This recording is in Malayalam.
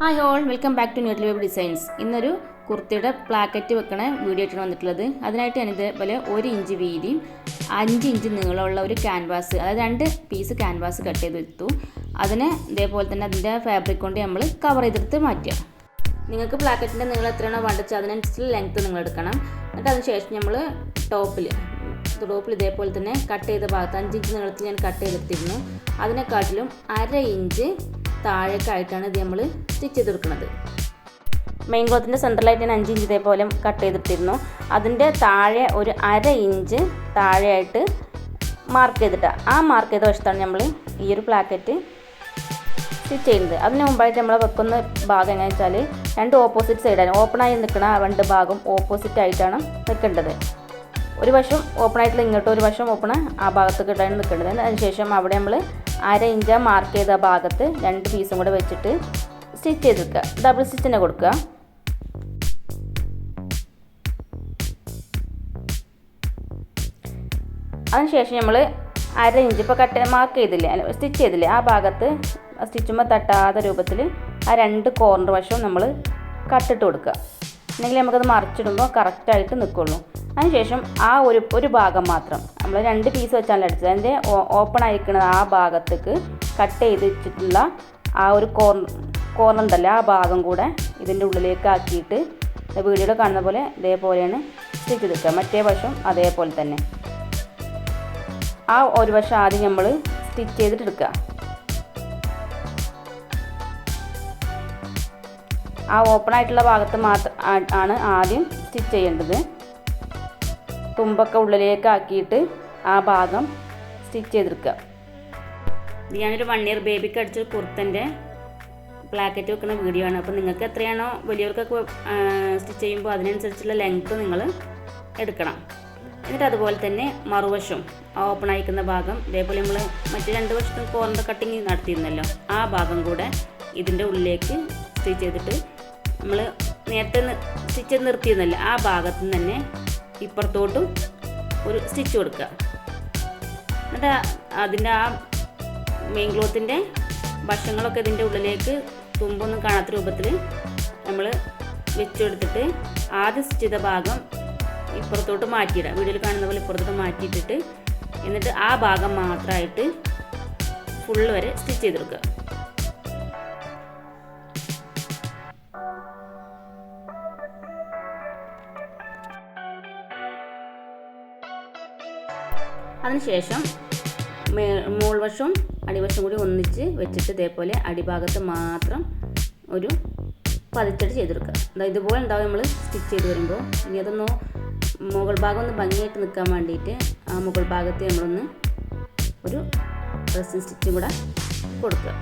Hi all welcome back to Nutri Web Designs ഇന്നൊരു കുർത്തിയുടെ പ്ലാക്കറ്റ് വെക്കണ വീഡിയോ ആയിട്ടാണ് വന്നിട്ടുള്ളത്. അതിനായിട്ട് ഞാൻ ഇതേപോലെ ഒരു ഇഞ്ച് വീതിയും അഞ്ച് ഇഞ്ച് നീളമുള്ള ഒരു ക്യാൻവാസ് അതായത് രണ്ട് പീസ് ക്യാൻവാസ് കട്ട് ചെയ്ത് എടുത്തു അതിനെ ഇതേപോലെ തന്നെ അതിന്റെ ഫാബ്രിക് കൊണ്ട് നമ്മൾ കവർ ചെയ്തെടുത്ത് മാറ്റുക. നിങ്ങൾക്ക് പ്ലാക്കറ്റിന്റെ നീളം എത്രയാണോ വേണ്ടത് അതിനനുസരിച്ചുള്ള ലെങ്ത്ത് നിങ്ങൾ എടുക്കണം. എന്നിട്ട് അതിന് ശേഷം നമ്മൾ ടോപ്പിൽ ടോപ്പിൽ ഇതേപോലെ തന്നെ കട്ട് ചെയ്ത ഭാഗത്ത് അഞ്ച് ഇഞ്ച് നീളത്തിൽ ഞാൻ കട്ട് ചെയ്തെടുത്തിരുന്നു. അതിനെക്കാട്ടിലും അര ഇഞ്ച് താഴേക്കായിട്ടാണ് ഇത് നമ്മൾ സ്റ്റിച്ച് ചെയ്തെടുക്കുന്നത്. മെയിൻ ക്ലോത്തിന്റെ സെൻട്രലായിട്ട് ഞാൻ അഞ്ച് ഇഞ്ച് ഇതേപോലെ കട്ട് ചെയ്തിട്ടിരുന്നു. അതിന്റെ താഴെ ഒരു അര ഇഞ്ച് താഴെയായിട്ട് മാർക്ക് ചെയ്തിട്ട്. ആ മാർക്ക് ചെയ്ത വശത്താണ് നമ്മൾ ഈ ഒരു പ്ലാക്കറ്റ് സ്റ്റിച്ച് ചെയ്യുന്നത്. അതിന് മുമ്പായിട്ട് നമ്മൾ വെക്കുന്ന ഭാഗം എങ്ങനെ വെച്ചാൽ രണ്ട് ഓപ്പോസിറ്റ് സൈഡാണ് ഓപ്പണായി നിൽക്കുന്ന രണ്ട് ഭാഗം ഓപ്പോസിറ്റ് ആയിട്ടാണ് നിൽക്കേണ്ടത് ഒരു വശം ഓപ്പൺ ആയിട്ടുള്ള ഇങ്ങോട്ട് ഒരു വശം ഓപ്പൺ ആ ഭാഗത്തേക്ക് ഇട്ടാണ് നിൽക്കേണ്ടത് അതിനുശേഷം അവിടെ നമ്മൾ അര ഇഞ്ച് മാർക്ക് ചെയ്ത ഭാഗത്ത് രണ്ട് പീസും കൂടെ വെച്ചിട്ട് സ്റ്റിച്ച് ചെയ്തെടുക്കുക ഡബിൾ സ്റ്റിച്ച് തന്നെ കൊടുക്കുക. അതിനുശേഷം നമ്മൾ അര ഇഞ്ച് ഇപ്പോൾ കട്ട് മാർക്ക് ചെയ്തില്ലേ? സ്റ്റിച്ച് ചെയ്തില്ലേ? ആ ഭാഗത്ത് സ്റ്റിച്ചുമ്പോൾ തട്ടാത്ത രൂപത്തിൽ ആ രണ്ട് കോർണർ വശവും നമ്മൾ കട്ടിട്ട് കൊടുക്കുക. അല്ലെങ്കിൽ നമുക്കത് മറിച്ചിടുമ്പോൾ കറക്റ്റായിട്ട് നിൽക്കുള്ളൂ അതിനുശേഷം ആ ഒരു ഒരു ഭാഗം മാത്രം നമ്മൾ രണ്ട് പീസ് വെച്ചാണ് അടിച്ചത് അതിന്റെ ഓപ്പൺ ആയിരിക്കുന്നത് ആ ഭാഗത്തേക്ക് കട്ട് ചെയ്ത് വെച്ചിട്ടുള്ള ആ ഒരു കോർണർ കോർണർ ഉണ്ടല്ലോ ആ ഭാഗം കൂടെ ഇതിന്റെ ഉള്ളിലേക്ക് ആക്കിയിട്ട് വീഡിയോയിൽ കാണുന്ന പോലെ ഇതേപോലെയാണ് സ്റ്റിച്ച് എടുക്കുക മറ്റേ വശം അതേപോലെ തന്നെ. ആ ഒരു വശം ആദ്യം നമ്മൾ സ്റ്റിച്ച് ചെയ്തിട്ട് എടുക്കുക. ആ ഓപ്പൺ ആയിട്ടുള്ള ഭാഗത്ത് മാത്രം ആണ് ആദ്യം സ്റ്റിച്ച് ചെയ്യേണ്ടത്. തുമ്പൊക്കെ ഉള്ളിലേക്ക് ആക്കിയിട്ട് ആ ഭാഗം സ്റ്റിച്ച് ചെയ്തെടുക്കുക. ഞാനൊരു വൺ ഇയർ ബേബിക്ക് അടിച്ച കുർത്തന്റെ പ്ലാക്കറ്റ് വെക്കുന്ന വീഡിയോ ആണ്. അപ്പോൾ നിങ്ങൾക്ക് എത്രയാണോ വലിയവർക്കൊക്കെ സ്റ്റിച്ച് ചെയ്യുമ്പോൾ അതിനനുസരിച്ചുള്ള ലെങ്ത്ത് നിങ്ങൾ എടുക്കണം. എന്നിട്ട് അതുപോലെ തന്നെ മറുവശം ഓപ്പൺ ആയിക്കുന്ന ഭാഗം ഇതേപോലെ നമ്മൾ മറ്റു രണ്ട് വശത്തും കോർണർ കട്ടിങ് നടത്തിയിരുന്നല്ലോ ആ ഭാഗം കൂടെ ഇതിന്റെ ഉള്ളിലേക്ക് സ്റ്റിച്ച് ചെയ്തിട്ട് നമ്മൾ നേരത്തെ സ്റ്റിച്ച് നിർത്തിയിരുന്നല്ലോ ആ ഭാഗത്തു നിന്ന് തന്നെ ഇപ്പുറത്തോട്ടും ഒരു സ്റ്റിച്ച് കൊടുക്കുക. എന്നിട്ട് അതിന്റെ ആ മെയിൻ ക്ലോത്തിന്റെ വശങ്ങളൊക്കെ ഇതിന്റെ ഉള്ളിലേക്ക് തുമ്പൊന്നും കാണാത്ത രൂപത്തിൽ നമ്മൾ വെച്ചെടുത്തിട്ട് ആദ്യം സ്റ്റിച്ച് ചെയ്ത ഭാഗം ഇപ്പുറത്തോട്ട് മാറ്റിയിടുക. വീഡിയോയിൽ കാണുന്ന പോലെ ഇപ്പുറത്തോട്ട് മാറ്റിയിട്ടിട്ട് എന്നിട്ട് ആ ഭാഗം മാത്രമായിട്ട് ഫുള്ള് വരെ സ്റ്റിച്ച് ചെയ്തെടുക്കുക. അതിനുശേഷം മുകൾവശവും അടിവശവും കൂടി ഒന്നിച്ച് വെച്ചിട്ട് ഇതേപോലെ അടിഭാഗത്ത് മാത്രം ഒരു പതിച്ചടി ചെയ്തെടുക്കുക. അതായത് ഇതുപോലെ ഉണ്ടാവും നമ്മൾ സ്റ്റിച്ച് ചെയ്ത് വരുമ്പോൾ. ഇനി അതൊന്ന് മുകൾ ഭാഗം ഒന്ന് ഭംഗിയായിട്ട് നിൽക്കാൻ വേണ്ടിയിട്ട് ആ മുകൾ ഭാഗത്ത് നമ്മളൊന്ന് ഒരു ഡ്രസ്സിങ് സ്റ്റിച്ചും കൂടെ കൊടുക്കുക.